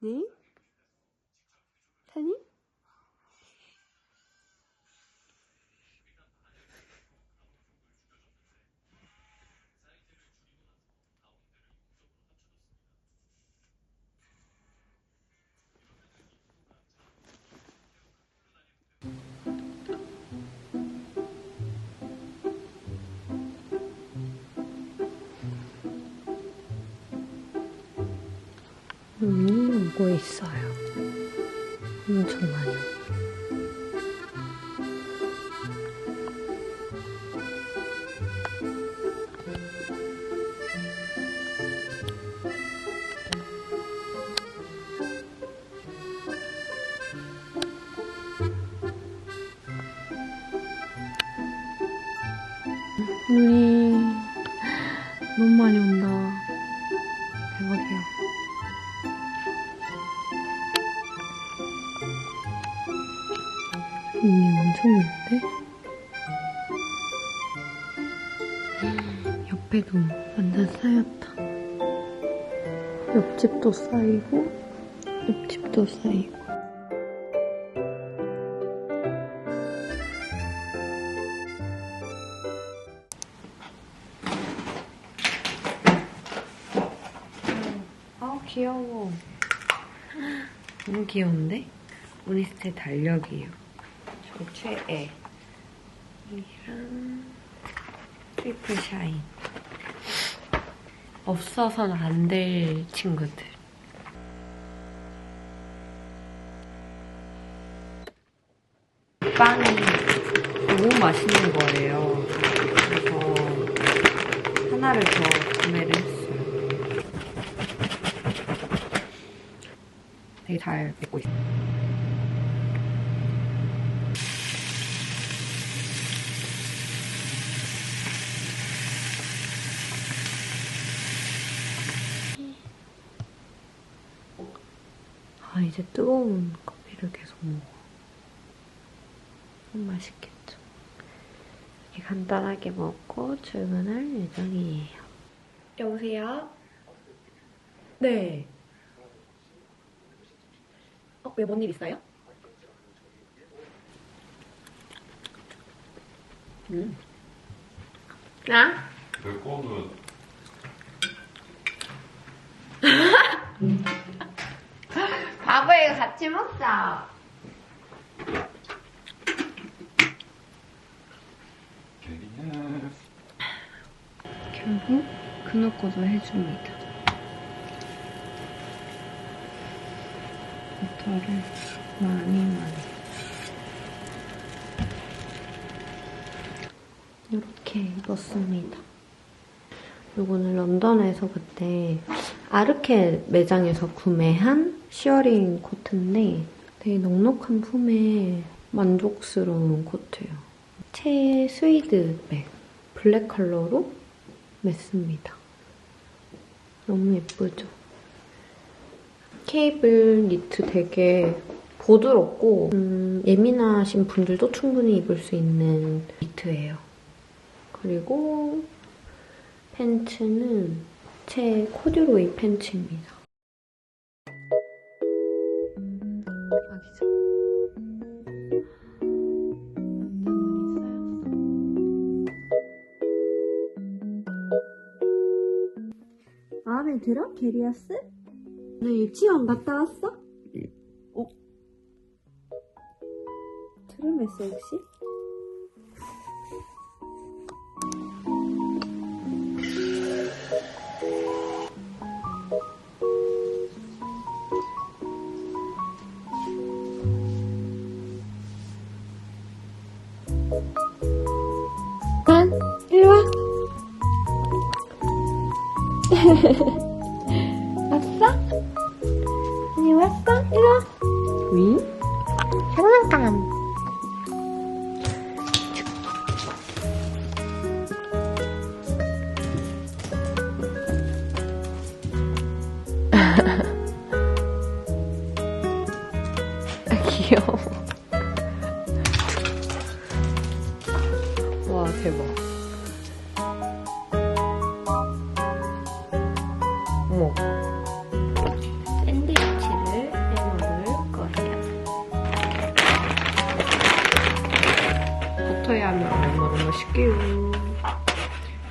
네? 타니? 눈 있어요. 엄청 많이 오고. 옆에도 완전 쌓였다. 옆집도 쌓이고, 옆집도 쌓이고. 아, 귀여워. 너무 귀여운데? 우리스테 달력이에요. 저 최애. 이랑 트리플 샤인. 없어서는 안 될 친구들. 빵이 너무 맛있는 거예요. 그래서 하나를 더 구매를 했어요. 되게 잘 맺고 있어요. 아, 이제 뜨거운 커피를 계속 먹어. 너무 맛있겠죠? 이렇게 간단하게 먹고 출근할 예정이에요. 여보세요? 네. 어, 왜 뭔 일 있어요? 음. 아? 그 거는 바보야, 이거 같이 먹자. 결국 그놓고도 해줍니다. 버터를 많이 많이. 이렇게 넣습니다. 요거는 런던에서 그때 아르케 매장에서 구매한 시어링 코트인데 되게 넉넉한 품에 만족스러운 코트예요. 체 스위드 백 블랙 컬러로 맸습니다. 너무 예쁘죠? 케이블 니트 되게 부드럽고 음, 예민하신 분들도 충분히 입을 수 있는 니트예요. 그리고 팬츠는 제 코듀로이 팬츠입니다. 들어? 게리아스? 너 유치원 갔다 왔어? 어? 트름했어 혹시? 난 일로 와. 샌드위치를 해먹을 거예요. 버터에 하면 얼마나 맛있게요.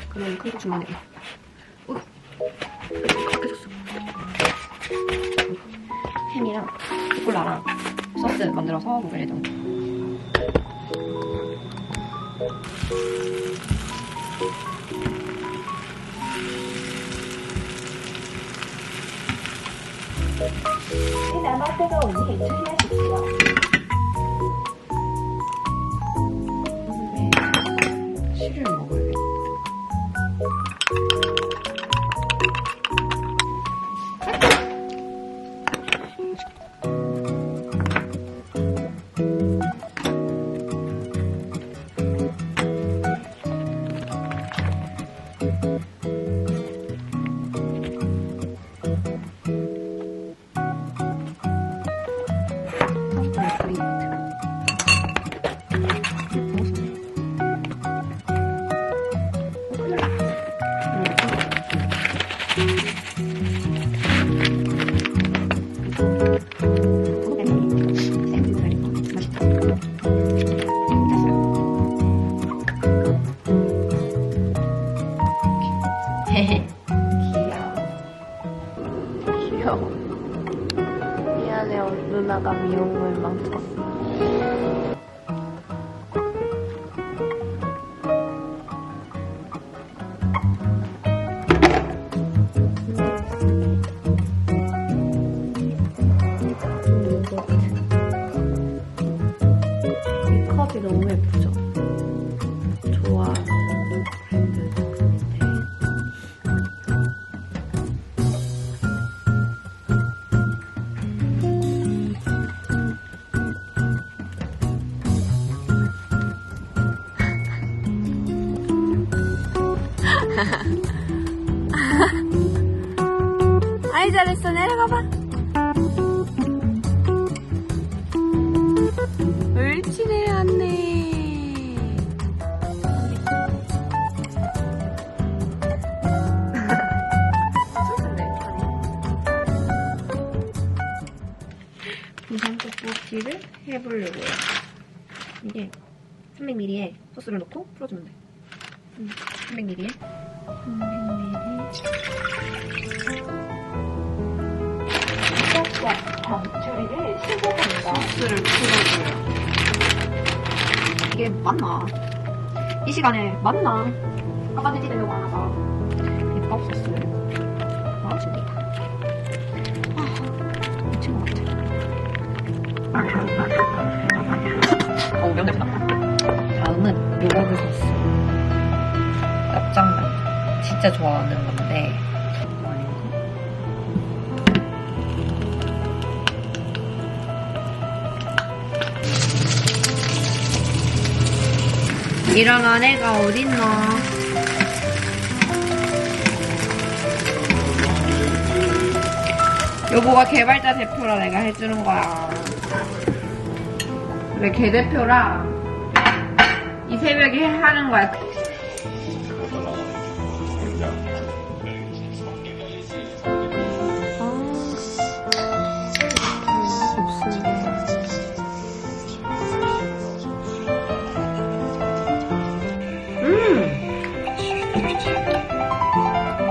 그럼 큰거 주문해. 어, 크게 줬어. 햄이랑 초콜라랑 소스 만들어서 먹을 예정입니다. 거우니 조심하십시오. 실 아이 잘했어. 내려가봐. 옳지 내려왔네 부산 떡볶이를 해보려고요. 이게 300ml에 소스를 넣고 풀어주면 돼. 음, 300ml에? 300ml 떡과 방추리를 시작합니다. 소스를 풀어줘요. 이게 맞나? 이 시간에 맞나? 돼지 되려고 하나봐. 이떡 소스를 넣어줍니다. 아, 미친 것 같아. 어우, 면 냄새 난다. 다음은 요거트 소스. 진짜 좋아하는 건데. 이런 아내가 어딨나? 여보가 개발자 대표라 내가 해주는 거야. 왜 개 대표라? 이 새벽에 하는 거야.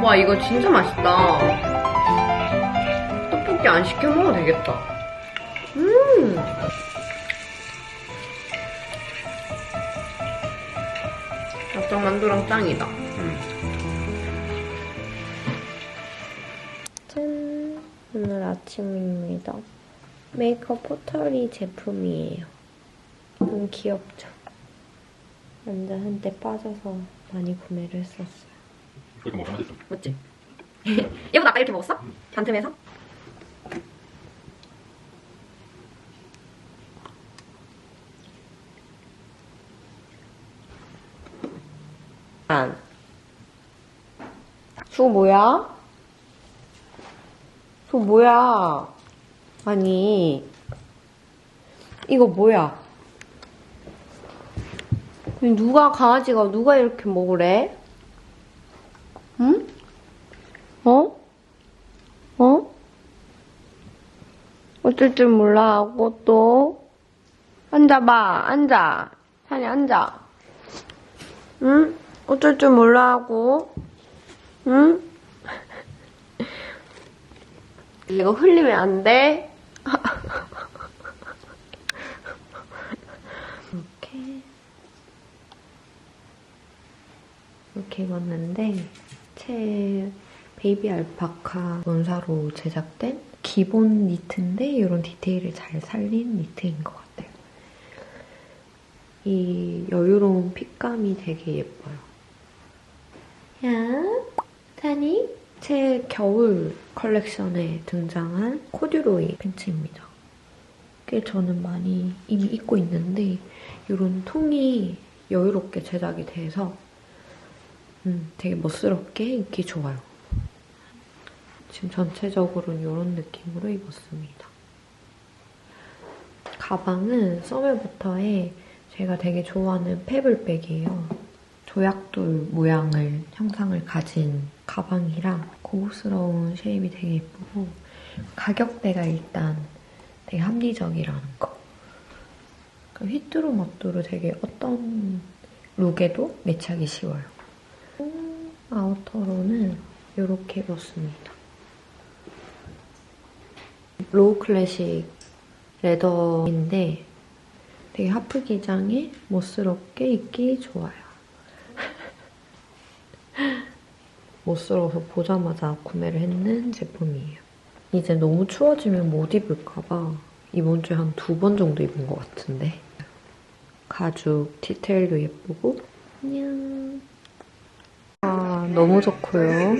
와, 이거 진짜 맛있다. 떡볶이 안 시켜 먹어도 되겠다. 음! 납작 만두랑 짱이다. 음. 짠! 오늘 아침입니다. 메이크업 포털이 제품이에요. 너무 귀엽죠? 완전 한때 빠져서 많이 구매를 했었어요. 그렇게 먹으면 맛있어. 맞지? 얘보다 아까 이렇게 먹었어? 반틈에서? 안. 저 뭐야? 저 뭐야? 아니, 이거 뭐야? 누가 강아지가 누가 이렇게 먹으래? 응? 어? 어? 어쩔 줄 몰라 하고 또 앉아봐 앉아 산이 앉아 응? 어쩔 줄 몰라 하고. 응? 이거 흘리면 안 돼. 이렇게. 이렇게 입었는데, 제 베이비 알파카 원사로 제작된 기본 니트인데, 이런 디테일을 잘 살린 니트인 것 같아요. 이 여유로운 핏감이 되게 예뻐요. 야, 타니? 제 겨울 컬렉션에 등장한 코듀로이 팬츠입니다. 꽤 저는 많이 이미 입고 있는데 이런 통이 여유롭게 제작이 돼서 음, 되게 멋스럽게 입기 좋아요. 지금 전체적으로는 이런 느낌으로 입었습니다. 가방은 서멜부터의 제가 되게 좋아하는 페블백이에요. 조약돌 모양을 형상을 가진 가방이라 고급스러운 쉐입이 되게 예쁘고 가격대가 일단 되게 합리적이라는 거. 휘뚜루 멋뚜루 되게 어떤 룩에도 매치하기 쉬워요. 아우터로는 이렇게 입었습니다. 로우 클래식 레더인데 되게 하프 기장에 멋스럽게 입기 좋아요. 멋스러워서 보자마자 구매를 했는 제품이에요. 이제 너무 추워지면 못 입을까봐 이번 주에 한 두 번 정도 입은 것 같은데. 가죽 디테일도 예쁘고 안녕. 아 너무 좋고요.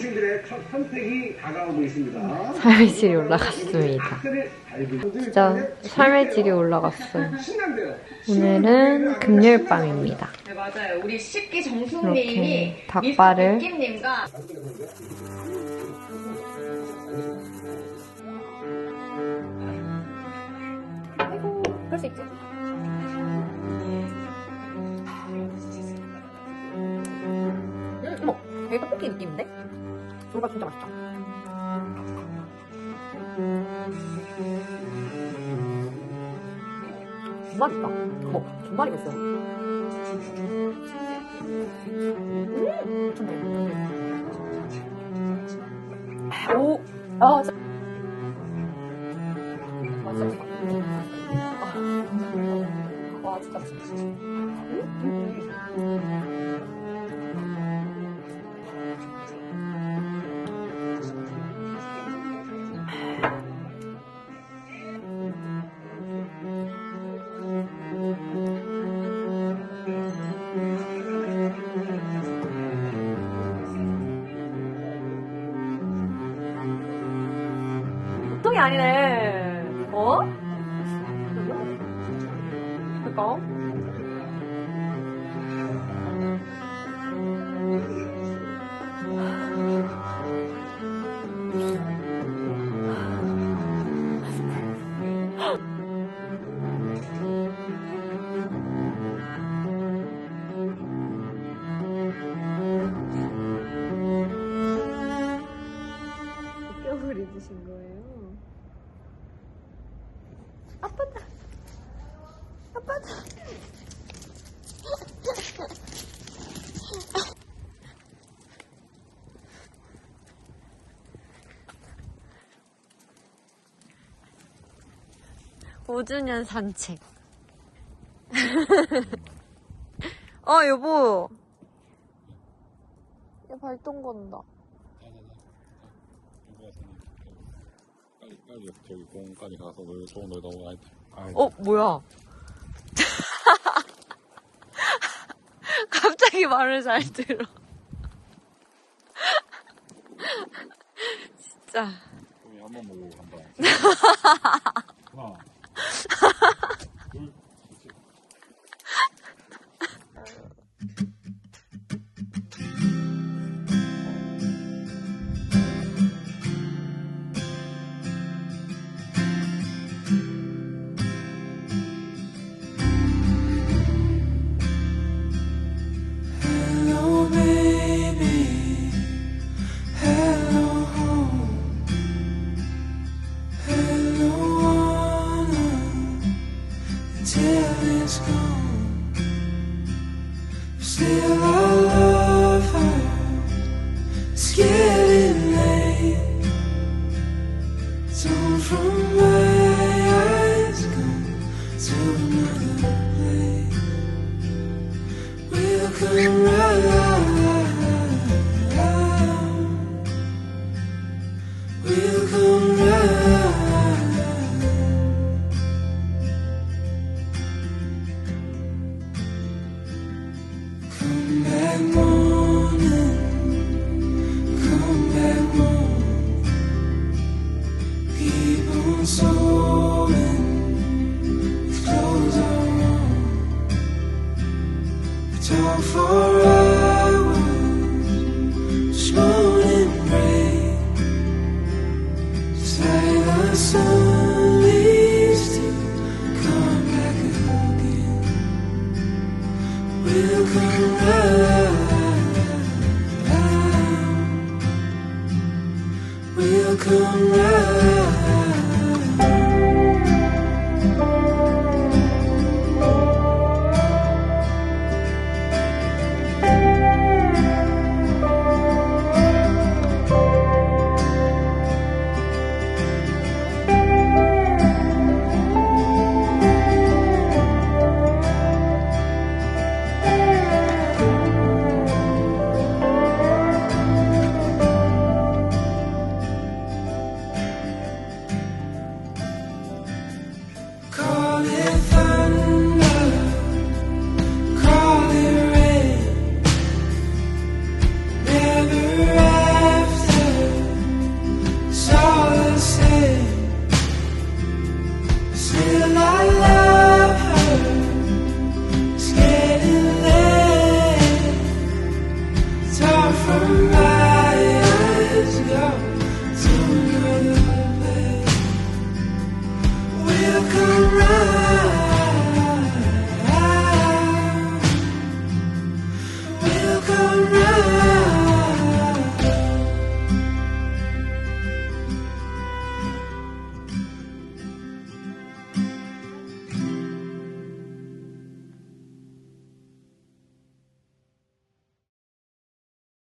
삶의 질이 올라갔습니다. 진짜 삶의 질이 올라갔어요. 오늘은 금요일 밤입니다. 네, 맞아요. 우리 식기 이렇게 정숙님이 닭발을 미스님과 그럴 수 있지. 되게 떡볶이 느낌인데? 소가 진짜 맛있다. 정말 있다. 어머, 정말이겠어. 음, 미쳤네. 오, 아, 진짜. 어? 그니 아빠다. 5주년 산책. 어, 여보. 얘 발동 건다. 빨리 빨리 저기 공원까지 가서 놀 좋은 놀다 오고 나한테. 어, 뭐야? 갑자기 말을 잘 들어. 진짜. 그럼 한번 보고 간다. 하나. We'll come.